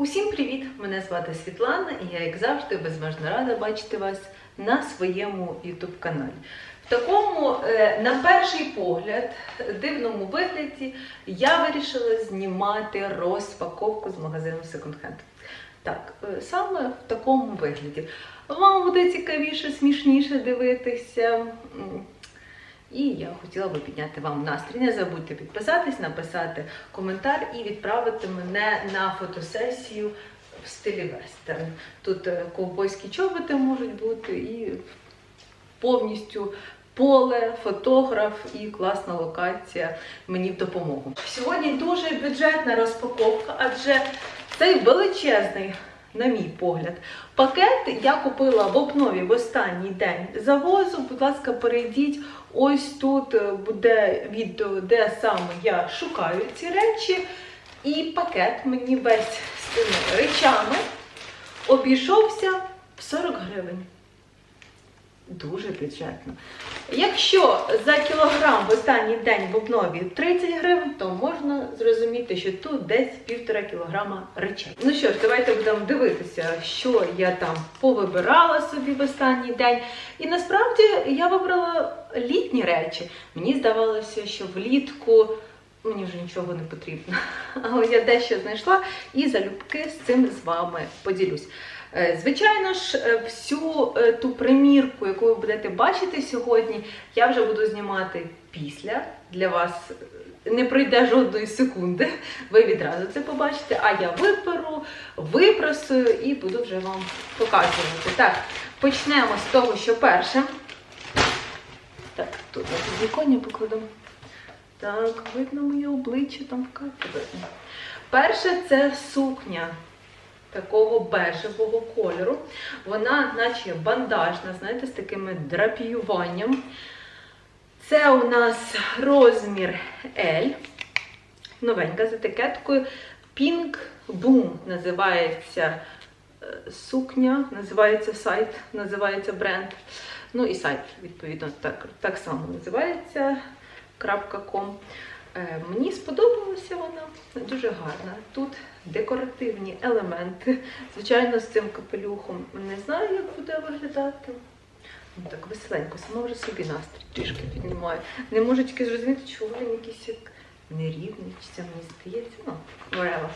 Усім привіт! Мене звати Світлана, і я, як завжди, безмежно рада бачити вас на своєму YouTube каналі. В такому, е, на перший погляд, дивному вигляді я вирішила знімати розпаковку з магазину Second Hand. Так, е, саме в такому вигляді. Вам буде цікавіше, смішніше дивитися. І я хотіла би підняти вам настрій. Не забудьте підписатись, написати коментар і відправити мене на фотосесію в стилі вестерн. Тут е, ковбойські чоботи можуть бути і повністю поле, фотограф і класна локація мені в допомогу. Сьогодні дуже бюджетна розпаковка, адже цей величезний. На мій погляд, пакет я купила в Опнові в останній день завозу. Будь ласка, перейдіть. Ось тут е, буде відео, де саме я шукаю ці речі. І пакет мені весь з цими речами обійшовся в 40 гривень. Дуже бюджетно. Якщо за кілограм в останній день в обнові 30 гривень, то можна зрозуміти, що тут десь півтора кілограма речей. Ну що ж, давайте будемо дивитися, що я там повибирала собі в останній день. І насправді я вибрала літні речі. Мені здавалося, що влітку мені вже нічого не потрібно. Але я дещо знайшла і залюбки з цим з вами поділюсь. Е, Звичайно ж, е, всю е, ту примірку, яку ви будете бачити сьогодні, я вже буду знімати після. Для вас не пройде жодної секунди. Ви відразу це побачите. А я виперу, випросую і буду вже вам показувати. Так, почнемо з того, що перше. Так, тут я підвіконня покладу. Так, видно моє обличчя там в кадрі. Перше це сукня такого бежевого кольору. Вона, наче бандажна, знаєте, з такими драпіюванням. Це у нас розмір L. Новенька з етикеткою. Pink Boom називається е, сукня, називається сайт, називається бренд. Ну і сайт, відповідно, так, так само називається. .com. Е, Мені сподобалася вона дуже гарна. Тут декоративні елементи. Звичайно, з цим капелюхом не знаю, як буде виглядати. Ну, так веселенько, сама вже собі настрій трішки піднімаю. Не можу тільки зрозуміти, чого він якийсь як нерівний, чи це мені здається. Ну, whatever.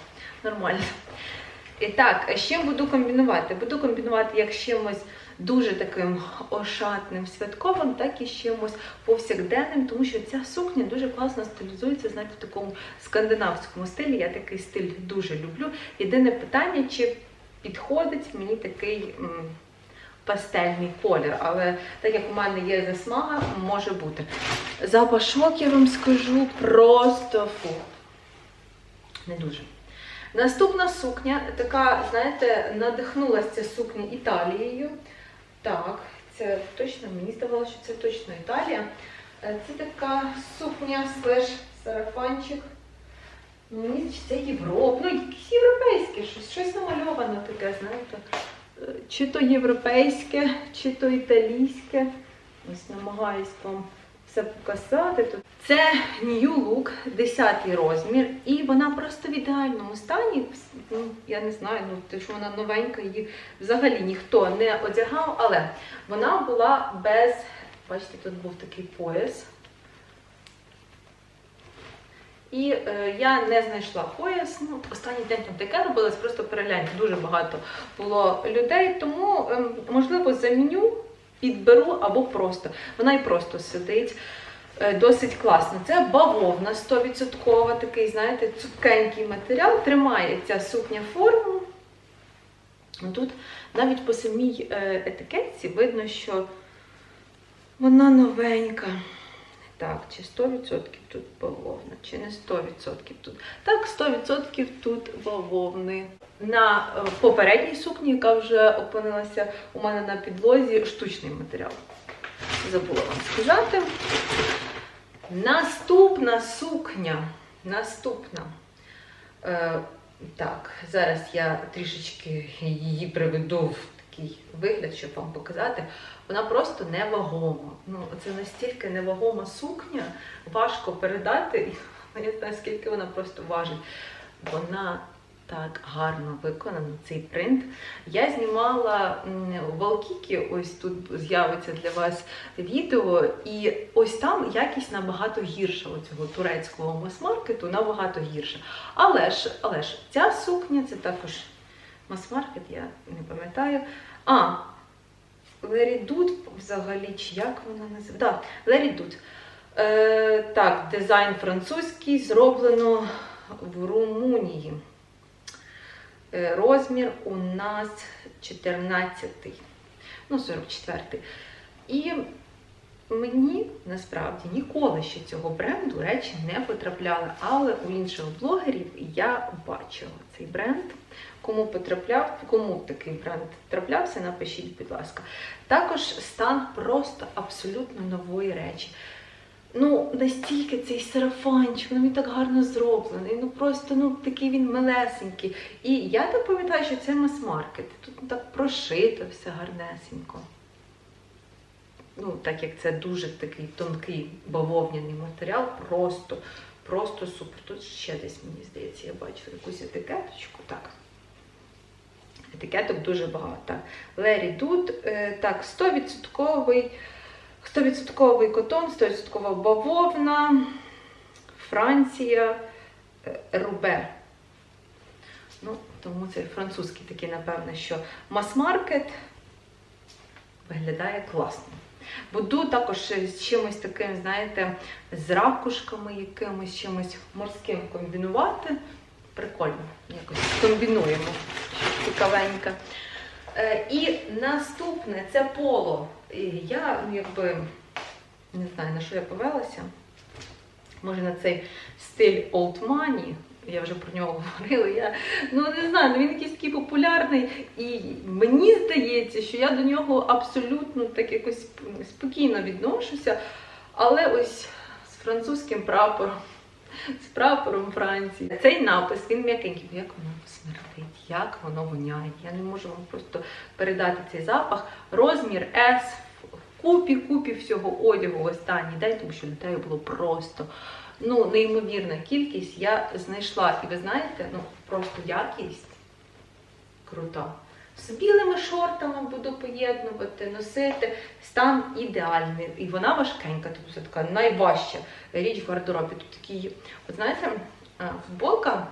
нормально. І так, з чим буду комбінувати? Буду комбінувати як з чимось дуже таким ошатним, святковим, так і з чимось повсякденним, тому що ця сукня дуже класно стилізується, знаєте, в такому скандинавському стилі. Я такий стиль дуже люблю. Єдине питання, чи підходить мені такий пастельний колір, але так як у мене є засмага, може бути. Запашок, я вам скажу, просто фу. Не дуже. Наступна сукня, така, знаєте, надихнулася ця сукня Італією. Так, це точно, мені здавалося, що це точно Італія. Е, Це така сукня слеш сарафанчик. Мені це Європа. Ну, якесь європейське щось, щось намальоване таке, знаєте. Е, Чи то європейське, чи то італійське. Ось намагаюсь вам все показати. Тут. Це New Look, 10 розмір, і вона просто в ідеальному стані. Ну, я не знаю, ну те, що вона новенька, її взагалі ніхто не одягав, але вона була без. Бачите, тут був такий пояс. І е, я не знайшла пояс. Ну, останній день там таке робилось, просто перегляньте, дуже багато було людей, тому, ем, можливо, заміню, підберу або просто. Вона і просто сидить. Е, Досить класно. Це бавовна 100%, такий, знаєте, цупкенький матеріал. Тримає ця сукня форму. Тут навіть по самій е, етикетці видно, що вона новенька. Так, чи 100% тут бавовна, чи не 100% тут. Так, 100% тут бавовни. На е, попередній сукні, яка вже опинилася у мене на підлозі, штучний матеріал. Забула вам сказати. Наступна сукня. Наступна. Е, так, зараз я трішечки її приведу в такий вигляд, щоб вам показати. Вона просто невагома. Ну, це настільки невагома сукня, важко передати. Я не знаю, скільки вона просто важить. Вона так гарно виконано цей принт. Я знімала м, в ось тут з'явиться для вас відео, і ось там якість набагато гірша у цього турецького мас-маркету, набагато гірша. Але ж, але ж ця сукня це також мас-маркет, я не пам'ятаю. А, Лерідут взагалі, чи як вона називається? Да, Лерідут. Е, так, дизайн французький, зроблено в Румунії. Е, Розмір у нас 14, ну 44. І мені насправді ніколи ще цього бренду речі не потрапляли, але у інших блогерів я бачила цей бренд. Кому потрапляв, кому такий бренд траплявся, напишіть, будь ласка. Також стан просто абсолютно нової речі. Ну, настільки цей сарафанчик, ну він так гарно зроблений, ну просто ну такий він малесенький. І я так пам'ятаю, що це мас-маркет. Тут так прошито все гарнесенько. Ну, так як це дуже такий тонкий бавовняний матеріал, просто, просто супер. Тут ще десь, мені здається, я бачу якусь етикеточку. Так. Етикеток дуже багато. Лері Дуд, е, так, 100%. 100% котон, 100% бавовна, Франція, е, Рубе. Ну, тому це французький такий, напевно, що мас-маркет виглядає класно. Буду також з чимось таким, знаєте, з ракушками якимось, чимось морським комбінувати. Прикольно, якось комбінуємо. Щось Цікавеньке. Е, І наступне це поло. Я ну, якби не знаю на що я повелася. Може на цей стиль Old Money. Я вже про нього говорила. Я ну не знаю, ну він якийсь такий популярний, і мені здається, що я до нього абсолютно так якось спокійно відношуся. Але ось з французьким прапором, з прапором Франції. Цей напис він м'якенький. Як воно смердить, як воно воняє. Я не можу вам просто передати цей запах. Розмір S в купі, купі всього одягу останній день, тому що дітей було просто ну, неймовірна кількість. Я знайшла, і ви знаєте, ну просто якість крута. З білими шортами буду поєднувати, носити. Стан ідеальний. І вона важкенька, тобто це така найважча річ в гардеробі. Тут такі, от знаєте, футболка.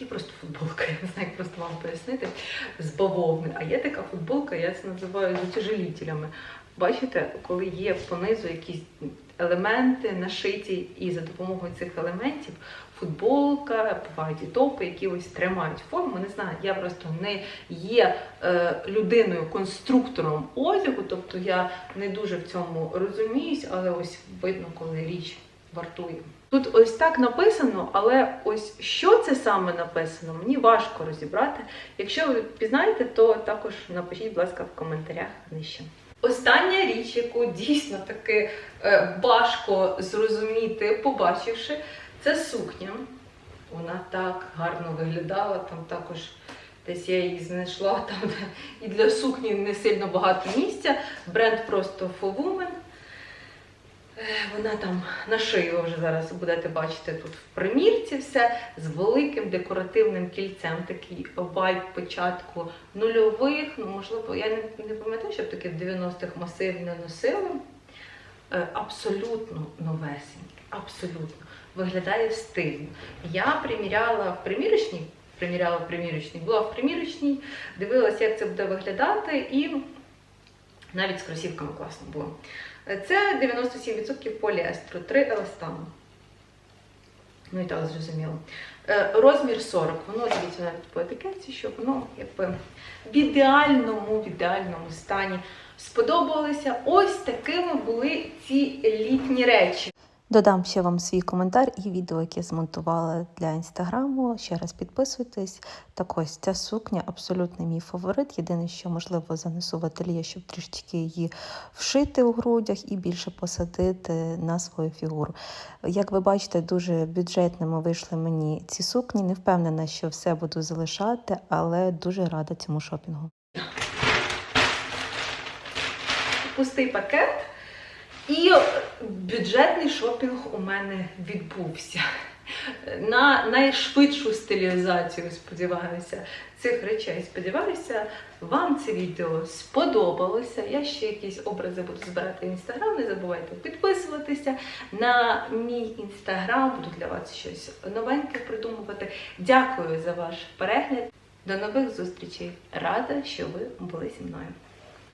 Є просто футболка, я не знаю, як просто вам пояснити, з бавовни. А є така футболка, я це називаю з утяжелітелями. Бачите, коли є понизу якісь елементи нашиті, і за допомогою цих елементів футболка, бувають і топи, які ось тримають форму. Не знаю, я просто не є е, людиною, конструктором одягу, тобто я не дуже в цьому розуміюсь, але ось видно, коли річ вартує. Тут ось так написано, але ось що це саме написано, мені важко розібрати. Якщо ви пізнаєте, то також напишіть, будь ласка, в коментарях нижче. Остання річ, яку дійсно таки е, важко зрозуміти, побачивши, це сукня. Вона так гарно виглядала, там також десь я її знайшла, там і для сукні не сильно багато місця. Бренд просто For Women. Вона там на ви вже зараз будете бачити тут в примірці все з великим декоративним кільцем. Такий вайб початку нульових. Ну, можливо, я не, не пам'ятаю, щоб таке в 90-х масивно носили. Е, Абсолютно новесенький, абсолютно. Виглядає стильно. Я приміряла в примірочній, приміряла в примірочній, була в примірочній, дивилася, як це буде виглядати, і навіть з кросівками класно було. Це 97% поліестру, 3 еластану. Ну і так зрозуміло. Е, Розмір 40. Воно дивіться навіть по етикетці, що воно якби в ідеальному, в ідеальному стані. сподобалося. ось такими були ці літні речі. Додам ще вам свій коментар і відео, яке змонтувала для інстаграму. Ще раз підписуйтесь. Так ось ця сукня абсолютно мій фаворит. Єдине, що можливо занесу в ательє, щоб трішечки її вшити у грудях і більше посадити на свою фігуру. Як ви бачите, дуже бюджетними вийшли мені ці сукні. Не впевнена, що все буду залишати, але дуже рада цьому шопінгу. Пустий пакет. І бюджетний шопінг у мене відбувся. на найшвидшу стилізацію, сподіваюся, цих речей. Сподіваюся, вам це відео сподобалося. Я ще якісь образи буду збирати в інстаграм. Не забувайте підписуватися на мій інстаграм. Буду для вас щось новеньке придумувати. Дякую за ваш перегляд. До нових зустрічей. Рада, що ви були зі мною.